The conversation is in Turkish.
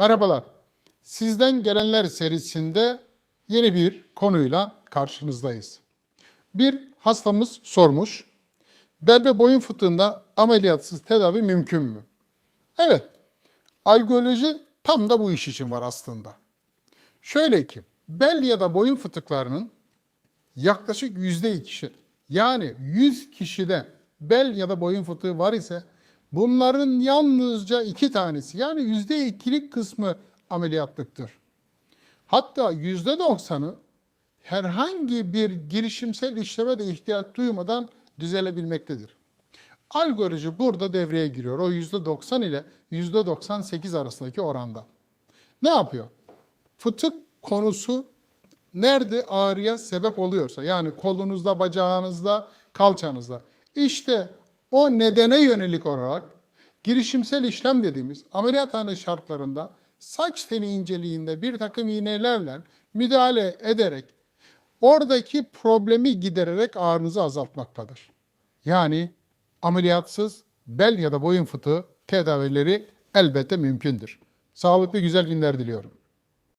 Merhabalar. Sizden gelenler serisinde yeni bir konuyla karşınızdayız. Bir hastamız sormuş. Bel ve boyun fıtığında ameliyatsız tedavi mümkün mü? Evet. Algoloji tam da bu iş için var aslında. Şöyle ki, bel ya da boyun fıtıklarının yaklaşık yüzde ikisi yani 100 kişide bel ya da boyun fıtığı var ise bunların yalnızca iki tanesi yani yüzde ikilik kısmı ameliyatlıktır. Hatta yüzde doksanı herhangi bir girişimsel işleme de ihtiyaç duymadan düzelebilmektedir. Algoloji burada devreye giriyor. O yüzde doksan ile yüzde doksan sekiz arasındaki oranda. Ne yapıyor? Fıtık konusu nerede ağrıya sebep oluyorsa yani kolunuzda, bacağınızda, kalçanızda işte o nedene yönelik olarak girişimsel işlem dediğimiz ameliyathane şartlarında saç teli inceliğinde bir takım iğnelerle müdahale ederek oradaki problemi gidererek ağrınızı azaltmaktadır. Yani ameliyatsız bel ya da boyun fıtığı tedavileri elbette mümkündür. Sağlıklı güzel günler diliyorum.